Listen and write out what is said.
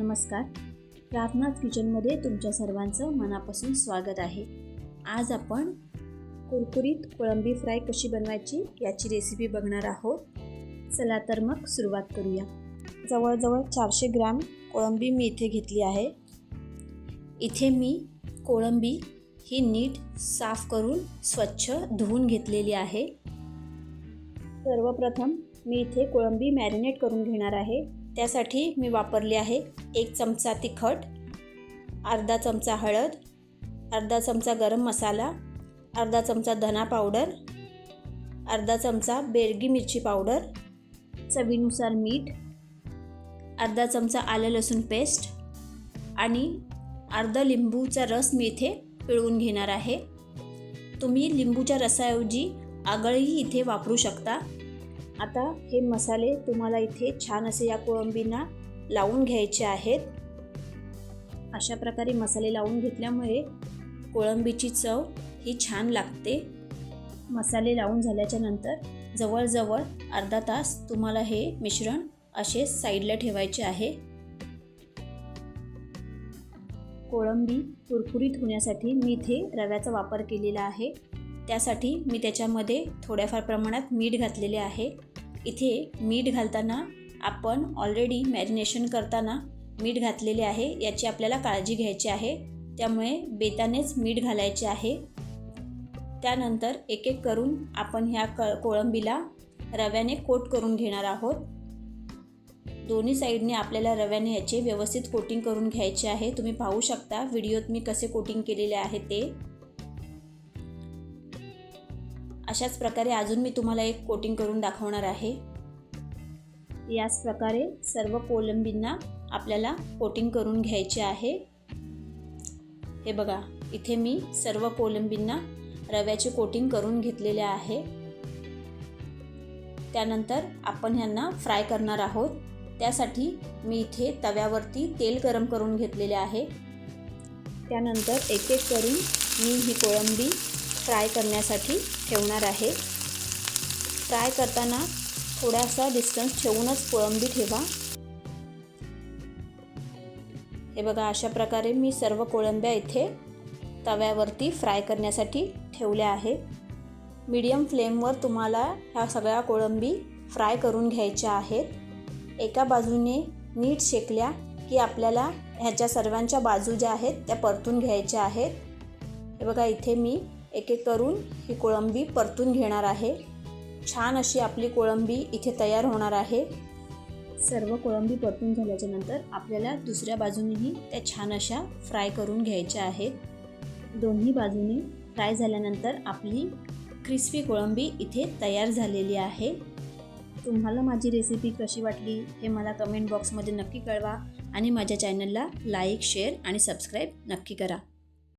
नमस्कार. प्रार्थनाथ किचनमध्ये तुमच्या सर्वांचं मनापासून स्वागत आहे. आज आपण कुरकुरीत कोळंबी फ्राय कशी बनवायची याची रेसिपी बघणार आहोत. चला तर मग सुरुवात करूया. जवळजवळ चारशे ग्रॅम कोळंबी मी इथे घेतली आहे. इथे मी कोळंबी ही नीट साफ करून स्वच्छ धुवून घेतलेली आहे. सर्वप्रथम मी इथे कोळंबी मॅरिनेट करून घेणार आहे. त्यासाठी मी वापरली आहे एक चमचा तिखट अर्धा चमचा हळद अर्धा चमचा गरम मसाला अर्धा चमचा धना पावडर अर्धा चमचा बेरगी मिरची पावडर चवीनुसार मीठ अर्धा चमचा आलं लसूण पेस्ट आणि अर्धा लिंबूचा रस मी इथे पिळवून घेणार आहे. तुम्ही लिंबूच्या रसाऐवजी आगळही इथे वापरू शकता. आता हे मसाले तुम्हाला इथे छान असे या कोळंबींना लावून घ्यायचे आहेत. अशा प्रकारे मसाले लावून घेतल्यामुळे कोळंबीची चव ही छान लागते. मसाले लावून झाल्याच्यानंतर जवळजवळ अर्धा तास तुम्हाला हे मिश्रण असे साईडला ठेवायचे आहे. कोळंबी कुरकुरीत होण्यासाठी मी इथे रव्याचा वापर केलेला आहे. त्यासाठी मी त्याच्यामध्ये थोड्याफार प्रमाणात मीठ घातलेले आहे. इथे मीठ घालताना आपण ऑलरेडी मॅरिनेशन करताना मीठ घातलेले आहे याची आपल्याला काळजी घ्यायची आहे. त्यामुळे बेतानेच मीठ घालायचे आहे. त्यानंतर एक एक करून आपण ह्या क कोळंबीला रव्याने कोट करून घेणार आहोत. दोन्ही साईडने आपल्याला रव्याने याचे व्यवस्थित कोटिंग करून घ्यायचे आहे. तुम्ही पाहू शकता व्हिडिओत मी कसे कोटिंग केलेले आहे ते. अशाच प्रकारे अजून मी तुम्हाला एक कोटिंग करून दाखवणार आहे. याच प्रकारे सर्व कोलंबींना आपल्याला कोटिंग करून घ्यायचे आहे. हे बघा इथे मी सर्व कोलंबींना रव्याचे कोटिंग करून घेतलेले आहे. त्यानंतर आपण ह्यांना फ्राय करणार आहोत. त्यासाठी मी इथे तव्यावरती तेल गरम करून घेतलेले आहे. त्यानंतर एक एक करून मी ही कोळंबी फ्राय करण्यासाठी ठेवणार आहे. फ्राय करताना थोडासा डिस्टन्स ठेवूनच कोळंबी ठेवा. हे बघा अशा प्रकारे मी सर्व कोळंब्या इथे तव्यावरती फ्राय करण्यासाठी ठेवल्या आहे मीडियम फ्लेमवर तुम्हाला ह्या सगळ्या कोळंबी फ्राय करून घ्यायच्या आहेत. एका बाजूने नीट शेकल्या की आपल्याला ह्याच्या सर्वांच्या बाजू ज्या आहेत त्या परतून घ्यायच्या आहेत. हे बघा इथे मी एक एक करून ही कोळंबी परतून घेणार आहे. छान अशी आपली कोळंबी इथे तयार होणार आहे. सर्व कोळंबी परतून झाल्याच्यानंतर आपल्याला दुसऱ्या बाजूनेही त्या छान अशा फ्राय करून घ्यायच्या आहेत. दोन्ही बाजूने फ्राय झाल्यानंतर आपली क्रिस्पी कोळंबी इथे तयार झालेली आहे. तुम्हाला माझी रेसिपी कशी वाटली हे मला कमेंट बॉक्समध्ये नक्की कळवा आणि माझ्या चॅनलला लाईक शेअर आणि सबस्क्राईब नक्की करा.